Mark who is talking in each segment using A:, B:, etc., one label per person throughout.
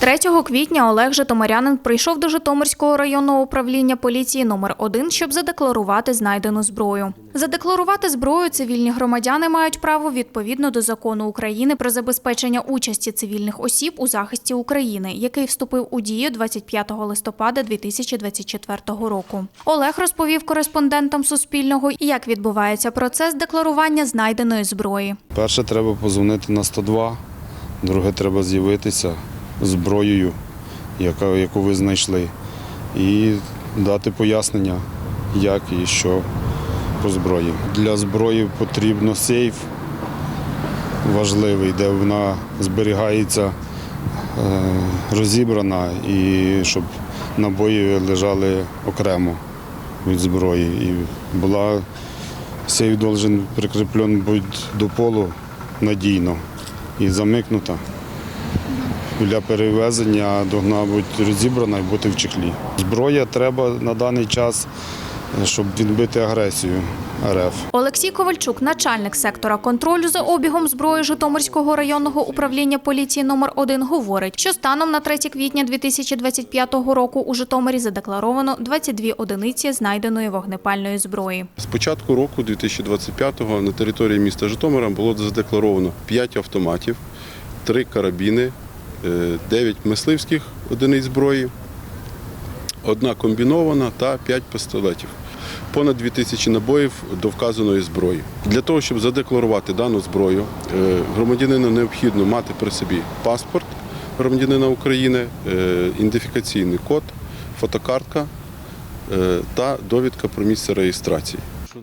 A: 3 квітня Олег Житомирянин прийшов до Житомирського районного управління поліції номер 1 щоб задекларувати знайдену зброю. Задекларувати зброю цивільні громадяни мають право відповідно до закону України про забезпечення участі цивільних осіб у захисті України, який вступив у дію 25 листопада 2024 року. Олег розповів кореспондентам Суспільного, як відбувається процес декларування знайденої зброї.
B: Перше треба позвонити на 102, друге треба з'явитися зброєю, яка, яку ви знайшли, і дати пояснення, як і що по зброї. Для зброї потрібно сейф важливий, де вона зберігається е, розібрана і щоб набої лежали окремо від зброї. І була сейф должен прикріплен бути до полу надійно і замикнута. Для перевезення повинна бути розібрана і бути в чехлі. Зброя треба на даний час, щоб відбити агресію РФ.
A: Олексій Ковальчук, начальник сектора контролю за обігом зброї Житомирського районного управління поліції номер 1 говорить, що станом на 3 квітня 2025 року у Житомирі задекларовано 22 одиниці знайденої вогнепальної зброї.
C: З початку року 2025-го на території міста Житомира було задекларовано 5 автоматів, 3 карабіни, 9 мисливських одиниць зброї, одна комбінована та 5 пістолетів. Понад 2000 набоїв до вказаної зброї. Для того, щоб задекларувати дану зброю, е, громадянину необхідно мати при собі паспорт громадянина України, е, ідентифікаційний код, фотокартка е, та довідка про місце реєстрації.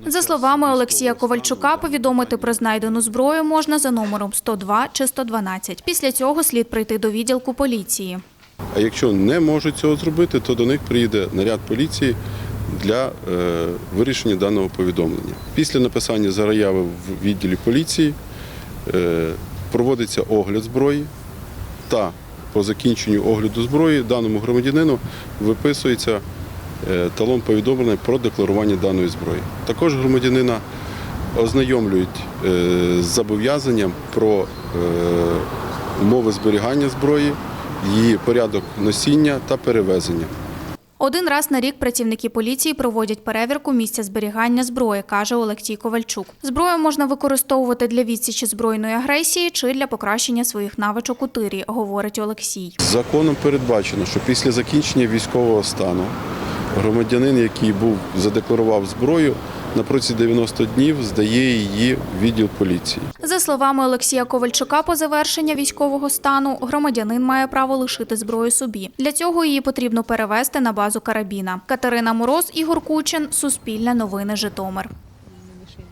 A: За словами Олексія Ковальчука, повідомити про знайдену зброю можна за номером 102 чи 112. Після цього слід прийти до відділку поліції.
C: А якщо не можуть цього зробити, то до них приїде наряд поліції для е, вирішення даного повідомлення. Після написання заяви в відділі поліції е, проводиться огляд зброї та по закінченню огляду зброї даному громадянину виписується талон повідомлення про декларування даної зброї. Також громадянина ознайомлюють е, з зобов'язанням про е, умови зберігання зброї, її порядок носіння та перевезення.
A: Один раз на рік працівники поліції проводять перевірку місця зберігання зброї, каже Олексій Ковальчук. Зброю можна використовувати для відсічі збройної агресії чи для покращення своїх навичок у тирі, говорить Олексій.
C: Законом передбачено, що після закінчення військового стану громадянин, який був задекларував зброю, на протязі 90 днів здає її відділ поліції.
A: За словами Олексія Ковальчука, по завершення військового стану громадянин має право лишити зброю собі. Для цього її потрібно перевести на базу карабіна. Катерина Мороз, Ігор Кучин, Суспільне новини, Житомир.